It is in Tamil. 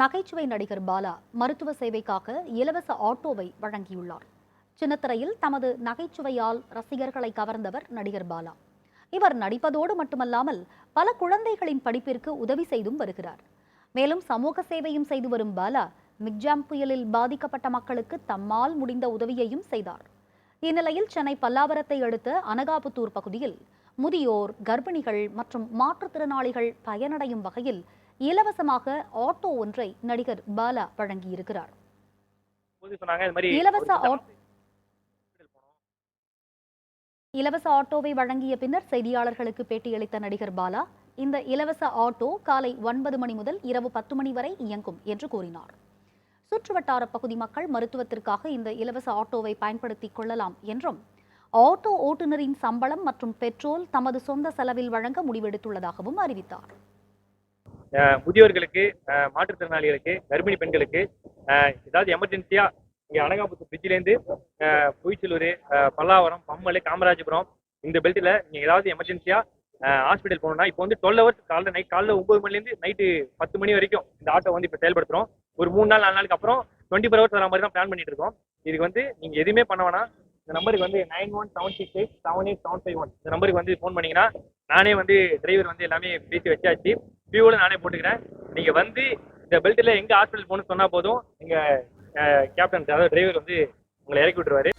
நகைச்சுவை நடிகர் பாலா மருத்துவ சேவைக்காக இலவச ஆட்டோவை வழங்கியுள்ளார். சின்னத்திரையில் தமது நகைச்சுவையால் ரசிகர்களை கவர்ந்தவர் நடிகர் பாலா. இவர் நடிப்பதோடு மட்டுமல்லாமல் பல குழந்தைகளின் படிப்பிற்கு உதவி செய்தும் வருகிறார். மேலும் சமூக சேவையும் செய்து வரும் பாலா மிக்ஜாம் புயலில் பாதிக்கப்பட்ட மக்களுக்கு தம்மால் முடிந்த உதவியையும் செய்தார். இந்நிலையில் சென்னை பல்லாவரத்தை அடுத்த அனகாபுத்தூர் பகுதியில் முதியோர் கர்ப்பிணிகள் மற்றும் மாற்றுத்திறனாளிகள் பயனடையும் வகையில் இலவசமாக ஆட்டோ ஒன்றை நடிகர் பாலா வழங்கியிருக்கிறார். இலவச ஆட்டோவை வழங்கிய பின்னர் செய்தியாளர்களுக்கு பேட்டியளித்த நடிகர் பாலா இந்த இலவச ஆட்டோ காலை ஒன்பது மணி முதல் இரவு பத்து மணி வரை இயங்கும் என்று கூறினார். சுற்றுவட்டார பகுதி மக்கள் மருத்துவத்திற்காக இந்த இலவச ஆட்டோவை பயன்படுத்திக் கொள்ளலாம் என்றும் ஆட்டோ ஓட்டுநரின் சம்பளம் மற்றும் பெட்ரோல் தமது சொந்த செலவில் வழங்க முடிவெடுத்துள்ளதாகவும் அறிவித்தார். முதியோர்களுக்கு மாற்றுத்திறனாளிகளுக்கு கர்ப்பிணி பெண்களுக்கு ஏதாவது எமர்ஜென்சியா இங்கே அனகாபுத்தூர் பிரிட்ஜிலேருந்து பொய்ச்சலூர் பல்லாவரம் பம்மல் காமராஜபுரம் இந்த பெல்ட்டில் நீங்கள் ஏதாவது எமர்ஜென்சியா ஹாஸ்பிட்டல் போகணும்னா இப்போ வந்து டுவெல் ஹவர்ஸ் காலைல நைட் காலைல ஒம்பது மணிலேருந்து நைட்டு பத்து மணி வரைக்கும் இந்த ஆட்டோ வந்து இப்போ செயல்படுத்துகிறோம் ஒரு மூணு நாள் நாலு நாளுக்கு அப்புறம் டுவெண்ட்டி ஃபோர் ஹவர்ஸ் வர மாதிரி தான் பிளான் பண்ணிட்டு இருக்கோம். இதுக்கு வந்து நீங்கள் எதுவுமே பண்ண வேணாம். இந்த நம்பருக்கு வந்து nine one seven six eight seven eight seven five one இந்த நம்பருக்கு வந்து ஃபோன் பண்ணிங்கன்னா நானே வந்து டிரைவர் வந்து எல்லாமே பேசி வச்சாச்சு. ஃபியூல நானே போட்டுக்கிறேன். நீங்க வந்து இந்த பெல்ட்டில் எங்க ஹாஸ்பிட்டல் போகணும்னு சொன்னா போதும். எங்க கேப்டன் அதாவது டிரைவர் வந்து உங்களை இறக்கி விட்டுருவாரு.